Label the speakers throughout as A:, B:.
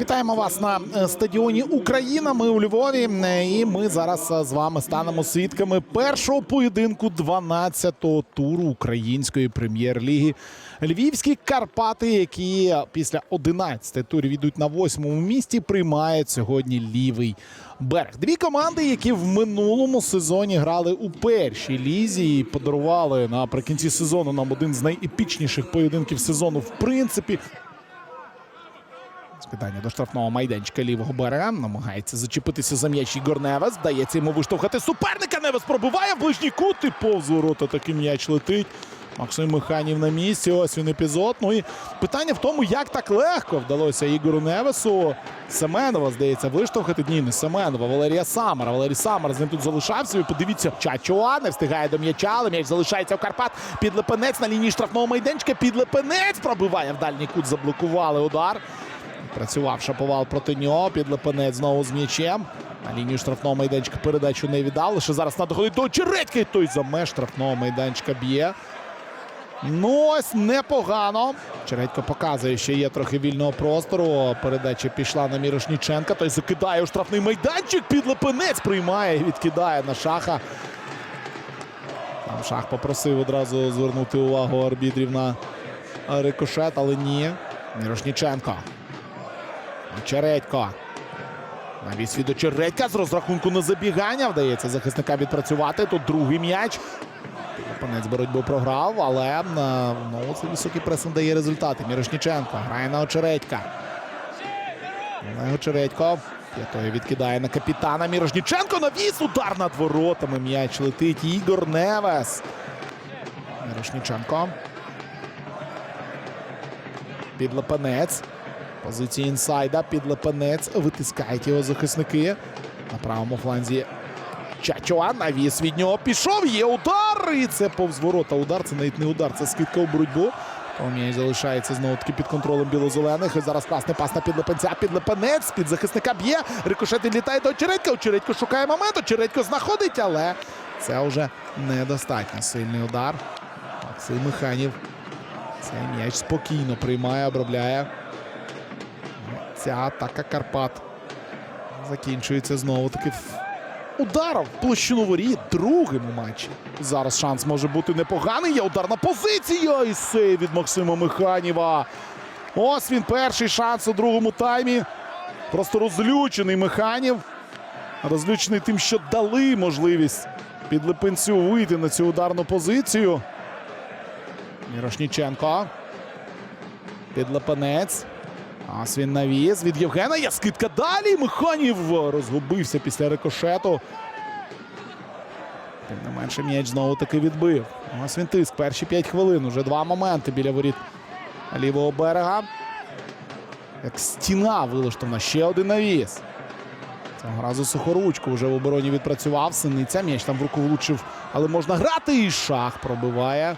A: Вітаємо вас на е, стадіоні Україна. Ми у Львові. Е, І ми зараз е, з вами станемо свідками першого поєдинку 12-го туру української прем'єр-ліги. Львівські Карпати, які після 11 турів йдуть на 8-му місці, приймають сьогодні лівий берег. Дві команди, які в минулому сезоні грали у першій лізі і подарували наприкінці сезону нам один з найепічніших поєдинків сезону. В принципі, Скидання до штрафного майданчика лівого берега. Намагається зачепитися за м'яч Ігор Невес. Дається йому виштовхати суперника. Невес пробиває в ближній кут і повз ворота такий м'яч летить. Максим Миханів на місці. Ось він епізод. Ну і питання в тому, як так легко вдалося Ігору Невесу. Семенова, здається, виштовхати. Ні, не Семенова, Валерія Самара. Валерій Самар з ним тут залишався. І подивіться, Чачуа не встигає до м'яча, але м'яч залишається у Карпат. Підлепенець на лінії штрафного майданчика. Підлепенець пробиває в дальній кут. Заблокували удар. Працював Шаповал проти нього. Підлепенець знову з м'ячем. На лінію штрафного майданчика передачу не віддав. Лише зараз треба доходить до Чередька. Той за меж штрафного майданчика б'є. Ну ось непогано. Чередько показує, що є трохи вільного простору. Передача пішла на Мірошніченка. Той закидає у штрафний майданчик. Підлепенець приймає і відкидає на шаха. Там шах попросив одразу звернути увагу арбітрів на рикошет, але ні. Мірошніченко. Чередько. Навіс від Очередька з розрахунку на забігання. Вдається захисника відпрацювати. Тут другий м'яч. Панець боротьбу програв, але е, ну, це високий пресинг дає результати. Мірошніченко грає на Очередька. На Очередько. П'ятою відкидає на капітана. Мірошніченко навіс. Удар над воротами. М'яч летить. Ігор Невес. Мірошніченко. Підлепенець. Позиції інсайда. Підлепенець. Витискають його захисники. На правому фланзі Чачуа. Навіс від нього пішов. Є удар. І це повз ворота. Удар. Це навіть не удар, це скидка у боротьбу. Тому М'яч залишається знову таки під контролем білозелених. І зараз класний пас на підлепенця. Підлепенець. Під захисника б'є. Рикошет відлітає до Очередька. Очередько шукає момент. Очередько знаходить, але це вже недостатньо сильний удар. Максим Миханів. Цей м'яч спокійно приймає, обробляє. Ця атака Карпат закінчується знову таки ударом в площину воріт другим у матчі. Зараз шанс може бути непоганий. Є ударна позиція і сейв від Максима Миханіва. Ось він перший шанс у другому таймі. Просто розлючений Механів. Розлючений тим, що дали можливість підлипинцю вийти на цю ударну позицію. Мірошніченко. Підлепенець. Ось він навіс від Євгена. Є скидка далі. Механів розгубився після рикошету. Тим не менше м'яч знову таки відбив. Ось він тиск. Перші 5 хвилин. Уже два моменти біля воріт лівого берега. Як стіна вилаштована. Ще один навіс. Цього разу сухоручку вже в обороні відпрацював. Синиця. М'яч там в руку влучив, але можна грати. І шах пробиває.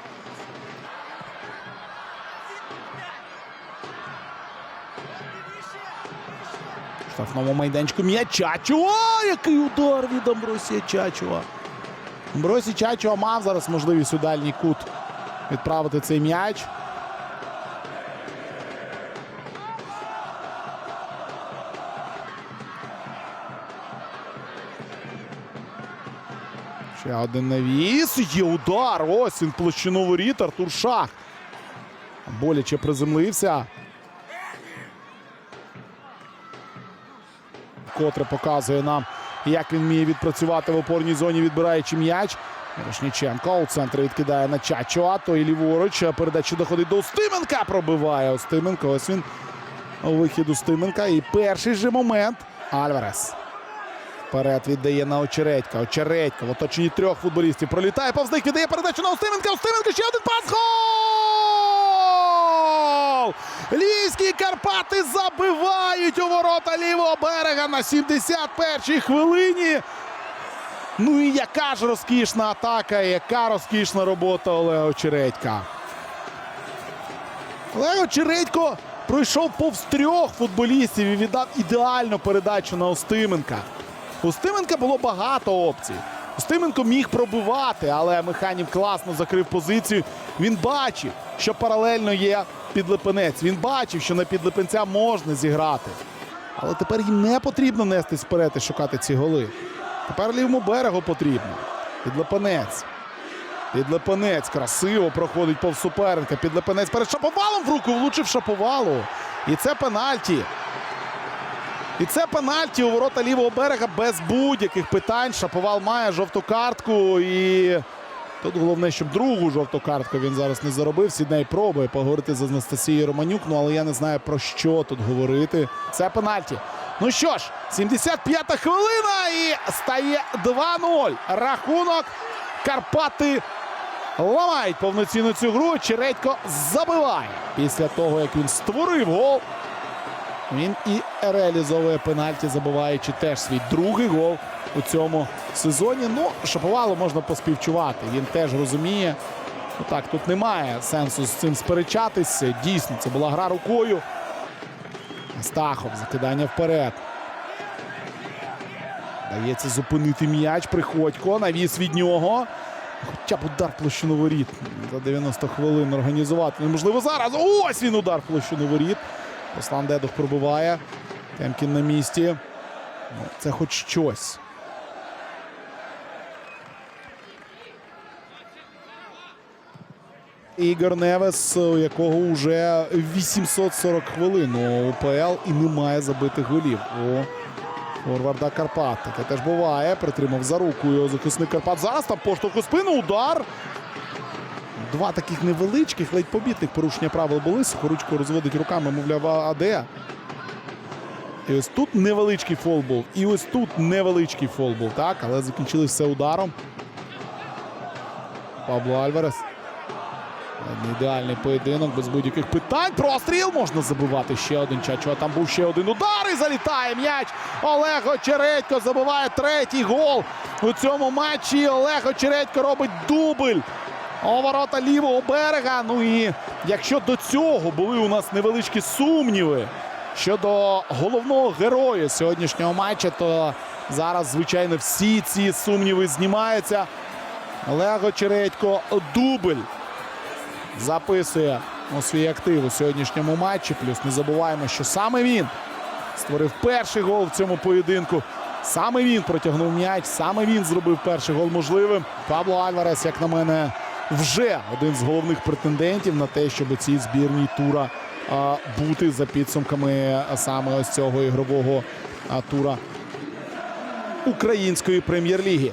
A: Штрафному майданчику м'яч Чачуа! Який удар від Амбросія Чачуа. Амбросій Чачуа мав зараз можливість у дальній кут відправити цей м'яч. Ще один навіс. Є удар. Ось він площину воріт. Артур Шах. Боляче приземлився. Котре показує нам, як він вміє відпрацювати в опорній зоні, відбираючи м'яч. Мірошніченко у центрі відкидає на Чачуа, той ліворуч. Передача доходить до Устименка. Пробиває Устименко. Ось він вихід Устименка. І перший же момент. Альварес. Вперед віддає на Очередька. Очередька в оточенні трьох футболістів. Пролітає повз них, віддає передачу на Устименка. Устименко ще один пас. Гол! Львівські Карпати забивають у ворота лівого берега на 71-й хвилині. Ну і яка ж розкішна атака, яка розкішна робота Олега Очередька. Олег Очередько пройшов повз трьох футболістів і віддав ідеальну передачу на Устименка. У Устименка було багато опцій. Устименко міг пробивати, але Механів класно закрив позицію. Він бачив, що паралельно є підлипенець. Він бачив, що на підлипенця можна зіграти. Але тепер їм не потрібно нестись вперед і шукати ці голи. Тепер лівому берегу потрібно. Підлипенець. Підлепенець красиво проходить повз суперника. Підлепенець перед шаповалом в руку влучив шаповалу. І це пенальті. І це пенальті у ворота лівого берега без будь-яких питань. Шаповал має жовту картку. І тут головне, щоб другу жовту картку він зараз не заробив. Сідней пробує поговорити з Анастасією Романюк. Ну але я не знаю про що тут говорити. Це пенальті. Ну що ж, 75-та хвилина і стає 2-0. Рахунок Карпати ламають повноцінну цю гру. Чередько забиває після того, як він створив гол. Він і реалізовує пенальті, забиваючи теж свій другий гол у цьому сезоні. Ну, Шаповалу можна поспівчувати. Він теж розуміє. Ну так, тут немає сенсу з цим сперечатися. Дійсно, це була гра рукою. Стахов, закидання вперед. Дається зупинити м'яч. Приходько. Навіс від нього. Хоча б удар площину воріт. За 90 хвилин організувати. Неможливо зараз. Ось він удар площину воріт. Руслан Дедух пробиває. Темкін на місці. Ну, Це хоч щось. Ігор Невес, у якого вже 840 хвилин у УПЛ і немає забитих голів. У Форварда Карпат. Таке теж буває. Притримав за руку його захисник Карпат. Зараз там поштовх у спину. Удар. Два таких невеличких, ледь побітних порушення правил були. Сухоручко розводить руками, мовляв, а де? І ось тут невеличкий фол був. І ось тут невеличкий фол був, так? Але закінчили все ударом. Пабло Альварес. Ідеальний поєдинок без будь-яких питань. Простріл можна забивати ще один чачо. Там був ще один удар і залітає м'яч. Олег Очередько забиває третій гол у цьому матчі. Олег Очередько робить дубль. У ворота лівого берега. Ну і якщо до цього були у нас невеличкі сумніви щодо головного героя сьогоднішнього матча, то зараз, звичайно, всі ці сумніви знімаються. Олег Очередько дубль записує у свій актив у сьогоднішньому матчі. Плюс не забуваємо, що саме він створив перший гол в цьому поєдинку. Саме він протягнув м'яч, саме він зробив перший гол можливим. Пабло Альварес, як на мене, вже один з головних претендентів на те, щоб цій збірній тура бути за підсумками саме ось цього ігрового тура української прем'єр-ліги.